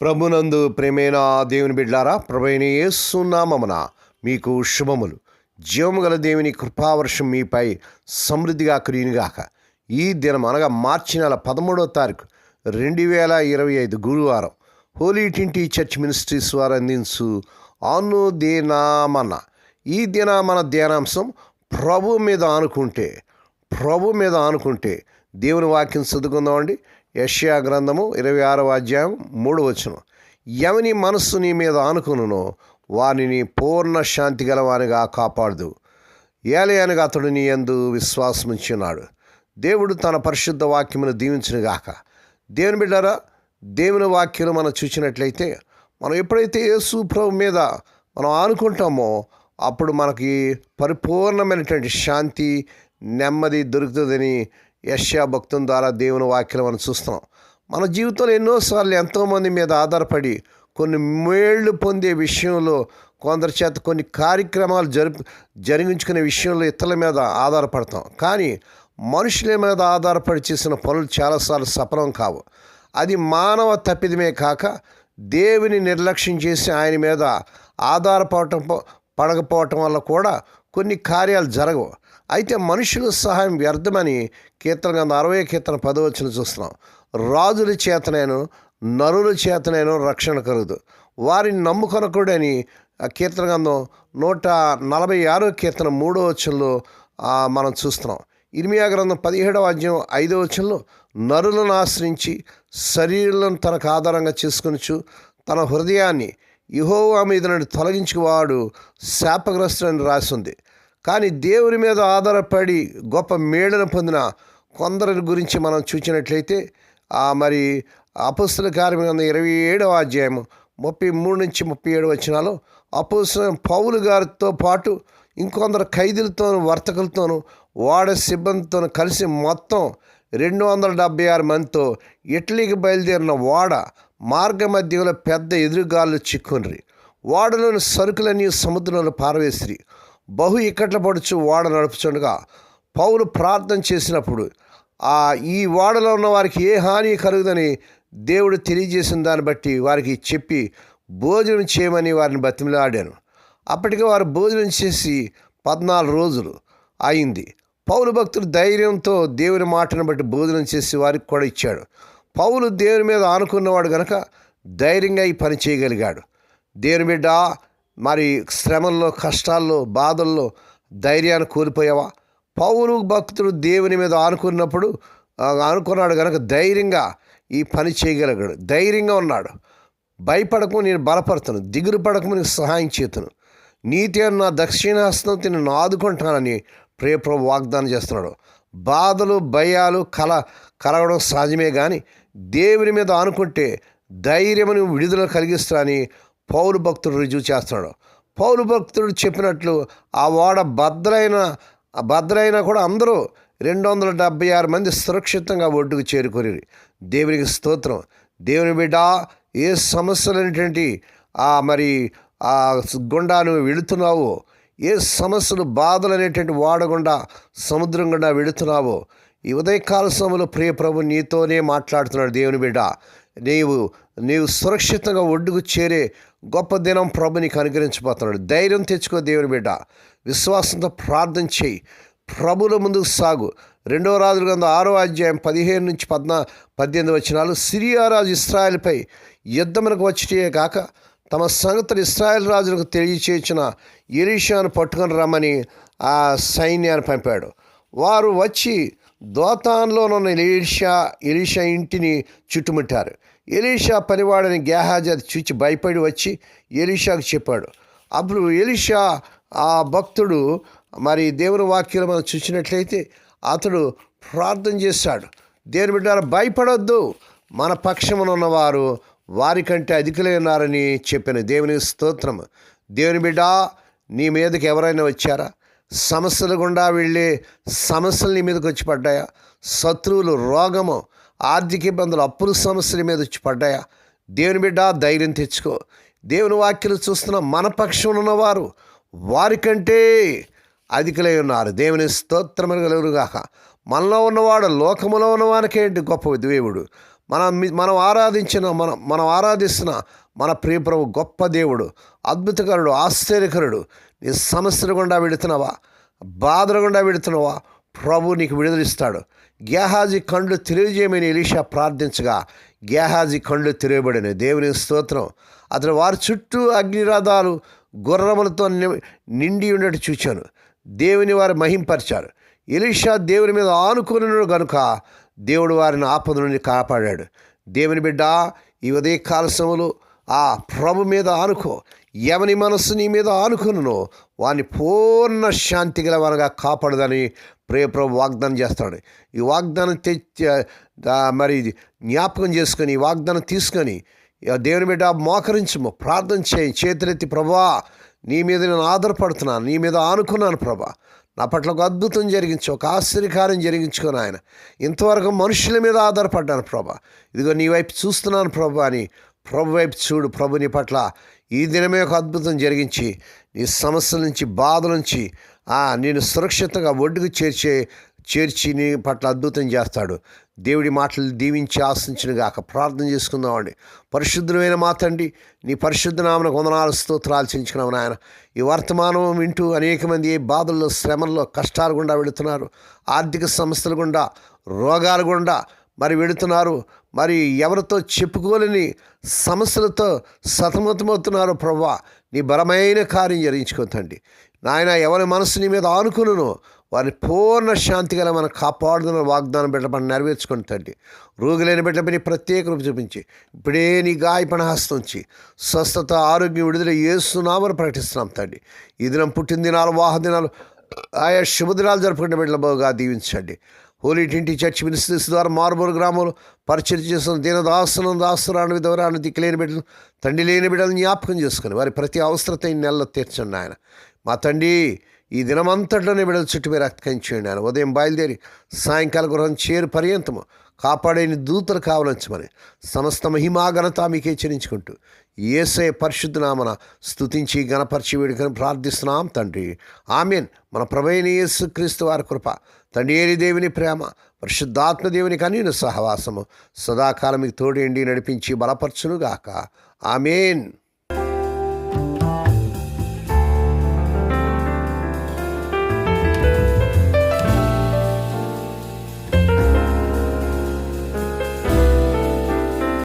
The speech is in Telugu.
ప్రభునందు ప్రేమైన దేవుని బిడ్డారా ప్రభైన యేసునామమున మీకు శుభములు. జీవము గల దేవుని కృపావర్షం మీపై సమృద్ధిగా కురియునిగాక ఈ దినం అనగా మార్చి నెల పదమూడవ తారీఖు రెండు వేల ఇరవై ఐదు గురువారం హోలీ టింటి చర్చ్ మినిస్ట్రీస్ వారు అందించు ఆను దేనామన్న ఈ దిన మన ధ్యానాంశం ప్రభు మీద ఆనుకుంటే ప్రభు మీద ఆనుకుంటే దేవుని వాక్యం చదువుకుందామండి. యష్యా గ్రంథము ఇరవై ఆరవ అధ్యాయం మూడు వచనం. ఎవని మనస్సు నీ మీద ఆనుకునునో వారిని పూర్ణ శాంతి గలవానిగా కాపాడదు. ఏలయనగా అతడు నీ యందు విశ్వాసం దేవుడు తన పరిశుద్ధ వాక్యమును దీవించునుగాక దేవుని బిడ్డారా దేవుని వాక్యం మనం చూసినట్లయితే మనం ఎప్పుడైతే యేసు ప్రభు మీద మనం ఆనుకుంటామో అప్పుడు మనకి పరిపూర్ణమైనటువంటి శాంతి నెమ్మది దొరుకుతుందని యశ్యా భక్తుల ద్వారా దేవుని వాక్యం మనం చూస్తున్నాం. మన జీవితంలో ఎన్నోసార్లు ఎంతోమంది మీద ఆధారపడి కొన్ని మేళ్ళు పొందే విషయంలో కొందరి చేత కొన్ని కార్యక్రమాలు జరుపు జరిగించుకునే విషయంలో ఇతరుల మీద ఆధారపడతాం. కానీ మనుషుల మీద ఆధారపడి చేసిన పనులు చాలాసార్లు సఫలం కావు. అది మానవ తప్పిదమే కాక దేవుని నిర్లక్ష్యం చేసి ఆయన మీద ఆధారపడటం పడకపోవటం వల్ల కూడా కొన్ని కార్యాలు జరగవు. అయితే మనుషుల సహాయం వ్యర్థమని కీర్తన గంధ అరవై కీర్తన పదవచ్చును చూస్తున్నాం. రాజుల చేతనేను నరుల చేతనేను రక్షణ కలుగుదు. వారిని నమ్ముకొనకూడని కీర్తన గంధం నూట నలభై ఆరో కీర్తన మూడో వచ్చంలో మనం చూస్తున్నాం. ఇర్మియా గ్రంథం పదిహేడవ అధ్యాయం ఐదవ వచ్చంలో నరులను ఆశ్రయించి శరీరాలను తనకు ఆధారంగా చేసుకొనిచు తన హృదయాన్ని ఇహోవా మీద నుండి తొలగించుకువాడు శాపగ్రస్తుడని రాసింది. కానీ దేవుని మీద ఆధారపడి గొప్ప మేడను పొందిన కొందరి గురించి మనం చూసినట్లయితే ఆ మరి అపుస్తుల కార్యం ఇరవై ఏడవ అధ్యాయం ముప్పై మూడు నుంచి ముప్పై ఏడు వచ్చినాలో అపుస్తుల పౌలు గారితో పాటు ఇంకొందరు ఖైదీలతోనూ వర్తకులతోనూ వాడ సిబ్బందితోనూ కలిసి మొత్తం రెండు వందల డెబ్బై ఆరు మందితో ఇటలీకి బయలుదేరిన వాడ మార్గ మధ్యలో పెద్ద ఎదురుగాలు చిక్కునరి. ఓడలోని సరుకులన్నీ సముద్రంలో పారవేసిరి. బహు ఇక్కట్ల పడుచు ఓడ నడుపుచుండగా పౌలు ప్రార్థన చేసినప్పుడు ఆ ఈ ఓడలో ఉన్న వారికి ఏ హాని కలుగుదని దేవుడు తెలియజేసిన దాన్ని బట్టి వారికి చెప్పి భోజనం చేయమని వారిని బతిమిలాడాను. అప్పటికే వారు భోజనం చేసి పద్నాలుగు రోజులు అయింది. పౌలు భక్తులు ధైర్యంతో దేవుని మాటను బట్టి భోజనం చేసి వారికి కూడా ఇచ్చాడు. పౌలు దేవుని మీద ఆనుకున్నవాడు గనక ధైర్యంగా ఈ పని చేయగలిగాడు. దేవుని బిడ్డ మరి శ్రమల్లో కష్టాల్లో బాధల్లో ధైర్యాన్ని కోల్పోయావా? పౌరు భక్తుడు దేవుని మీద ఆనుకున్నప్పుడు ఆనుకున్నాడు కనుక ధైర్యంగా ఈ పని చేయగలిగాడు. ధైర్యంగా ఉన్నాడు. భయపడకు నేను బలపడతాను దిగులు పడకు నీకు సహాయం చేతును. నీతి అన్న దక్షిణాస్తం నేను ఆదుకుంటానని ప్రియప్రభు వాగ్దానం చేస్తున్నాడు. బాధలు భయాలు కల కలగడం సహజమే కానీ దేవుని మీద ఆనుకుంటే ధైర్యమును విడుదల కలిగిస్తానని పౌరు భక్తుడు రుజువు చేస్తున్నాడు. పౌరు భక్తుడు చెప్పినట్లు ఆ ఓడ భద్రైన భద్రైన కూడా అందరూ రెండు వందల డెబ్బై ఆరు మంది సురక్షితంగా ఒడ్డుకు చేరుకొని దేవునికి స్తోత్రం. దేవుని బిడ్డ ఏ సమస్యలు అనేటువంటి ఆ మరి ఆ గుండా నువ్వు వెళుతున్నావో ఏ సమస్యలు బాధలు అనేటువంటి వాడగుండా సముద్రం గుండా వెళుతున్నావో ఈ ఉదయకాల సమయంలో ప్రియ ప్రభు నీతోనే మాట్లాడుతున్నాడు దేవుని బిడ్డ. నీవు నీవు సురక్షితంగా ఒడ్డుకు చేరే గొప్ప దినం ప్రభు నీకు అనుగ్రహించబోతున్నాడు. ధైర్యం తెచ్చుకో దేవుని బిడ్డ. విశ్వాసంతో ప్రార్థన చేయి. ప్రభుల ముందుకు సాగు. రెండవ రాజుల గ్రంథం ఆరో అధ్యాయం పదిహేను నుంచి పద్నా పద్దెనిమిది వచ్చినాలు సిరియా రాజు ఇస్రాయల్పై యుద్ధమునకు వచ్చిటే కాక తమ సంగతులు ఇస్రాయల్ రాజులకు తెలియచేసిన ఎలీషాను పట్టుకొని రమ్మని ఆ సైన్యాన్ని పంపాడు. వారు వచ్చి దోతాన్లోనున్న ఎలీషా ఎలీషా ఇంటిని చుట్టుముట్టారు. ఎలీషా పనివాడని గేహాజీ అది చూచి భయపడి వచ్చి ఎలీషాకు చెప్పాడు అప్పుడు ఎలీషా ఆ భక్తుడు మరి దేవుని వాక్యం మనం చూసినట్లయితే అతడు ప్రార్థన చేశాడు దేవుని బిడ్డ భయపడొద్దు. మన పక్షమున ఉన్నవారు వారికంటే అధికులై ఉన్నారని చెప్పిన దేవుని స్తోత్రం దేవుని బిడ్డ నీ మీదకి ఎవరైనా వచ్చారా? సమస్యల గుండా వెళ్ళే సమస్యలు నీ మీదకి వచ్చి పడ్డాయా? శత్రువులు రోగము ఆర్థిక ఇబ్బందులు అప్పుల సమస్యల మీద వచ్చి పడ్డాయా? దేవుని బిడ్డ ధైర్యం తెచ్చుకో. దేవుని వాక్యలు చూస్తున్న మన పక్షం ఉన్నవారు వారికంటే అధికులై ఉన్నారు. దేవుని స్తోత్రములు కలుగుగాక మనలో ఉన్నవాడు లోకములో ఉన్నవానికేంటి గొప్ప దేవుడు మనం మనం ఆరాధించిన మనం మనం ఆరాధిస్తున్న మన ప్రియప్రభు గొప్ప దేవుడు అద్భుతకరుడు ఆశ్చర్యకరుడు. నీ సమస్యలు గుండా విడుతున్నావా బాధలు గుండా విడుతున్నావా ప్రభు నీకు విడుదలిస్తాడు. గేహాజీ కండ్లు తెలియజేయమని ఎలీషా ప్రార్థించగా గేహాజీ కండ్లు తెలియబడిన దేవుని స్తోత్రం. అతను వారి చుట్టూ అగ్నిరథాలు గుర్రములతో ని- నిండి ఉన్నట్టు చూచాను. దేవుని వారు మహింపరిచారు. ఎలీషా దేవుని మీద ఆనుకున్నాడు కనుక దేవుడు వారిని ఆపద నుండి కాపాడాడు. దేవుని బిడ్డ ఈ ఉదయకాల సమయంలో ఆ ప్రభు మీద ఆనుకో. ఎవని మనస్సు నీ మీద ఆనుకును వాని పూర్ణ శాంతి గలవనగా కాపాడదని ప్రియప్రభు వాగ్దానం చేస్తాడు. ఈ వాగ్దానం తెచ్చి మరి జ్ఞాపకం చేసుకొని ఈ వాగ్దానం తీసుకొని దేవుని బిడ్డ మోకరించము. ప్రార్థన చేయి. చేతులెత్తి ప్రభా నీ మీద నేను ఆధారపడుతున్నాను. నీ మీద ఆనుకున్నాను ప్రభా. నా పట్ల ఒక అద్భుతం జరిగించు ఒక ఆశ్చర్యకార్యం జరిగించుకొని ఆయన. ఇంతవరకు మనుషుల మీద ఆధారపడ్డాను ప్రభా. ఇదిగో నీ వైపు చూస్తున్నాను ప్రభా అని ప్రభు వైపు చూడు ప్రభు నీ పట్ల. ఈ దినమే ఒక అద్భుతం జరిగించి నీ సమస్యల నుంచి బాధ నుంచి నేను సురక్షితంగా ఒడ్డుకు చేర్చే చర్చిని పట్ల అద్భుతం చేస్తాడు. దేవుడి మాటలు దీవించి ఆశించిన గాక ప్రార్థన చేసుకుందామండి పరిశుద్ధమైన మా తండ్రి నీ పరిశుద్ధ నామన వందనాలు స్తోత్రాలు చెల్లించుకున్నాము నాయన. ఈ వర్తమానం వింటూ అనేక మంది బాధల్లో శ్రమల్లో కష్టాలు గుండా వెళుతున్నారు. ఆర్థిక సమస్యలు గుండా రోగాలు గుండా మరి వెళుతున్నారు. మరి ఎవరితో చెప్పుకోలేని సమస్యలతో సతమతమవుతున్నారు ప్రభా నీ బలమైన కార్యం జరిగించుకోతండి నాయన ఎవరి మనసు నీ మీద ఆనుకును వారిని పూర్ణ శాంతి గల మనం కాపాడుతున్న వాగ్దానం బిడ్డపని నెరవేర్చుకుని తండ్రి. రోగులైన బిడ్డపని ప్రత్యేక రూపు చూపించి ఇప్పుడే నీ గాయపణ హస్తం ఉంచి స్వస్థత ఆరోగ్యం విడుదల ఏసునామని ప్రకటిస్తున్నాం తండ్రి. ఈ దినం పుట్టిన దినాలు దినాలు ఆయా శుభదినాలు జరుపుకునే బిడ్డల బాగా దీవించండి. హోలీ టింటి చర్చ్ మినిస్ట్రీస్ ద్వారా మారుమూరు గ్రామంలో పరిచయం చేస్తున్న దీనదాసులను దాసురాను విధవరాను దిక్కులేని బిడ్డలు తండ్రి లేని బిడ్డలను జ్ఞాపకం చేసుకుని వారి ప్రతి అవసరత ఈ నెలలో తీర్చండి ఆయన మా తండ్రి ఈ దినమంతట్లోనే బిడ్డల చుట్టుపై మీరు రక్షించండి ఆయన ఉదయం బయలుదేరి సాయంకాల గృహం చేరు పర్యంతము కాపాడేని దూతలు కావలించమని సమస్త మహిమాఘనత మీకే చెల్లించుకుంటూ ఏసే పరిశుద్ధనామన స్థుతించి గణపరిచి వేడుకని ప్రార్థిస్తున్నాం తండ్రి. ఆమెన్. మన ప్రభైన యేసు క్రీస్తు వారి కృప తండ్రి ఏరి దేవుని ప్రేమ పరిశుద్ధాత్మ దేవుని కనీన సహవాసము సదాకాలం మీకు తోడేండి నడిపించి బలపరచునుగాక. ఆమెన్.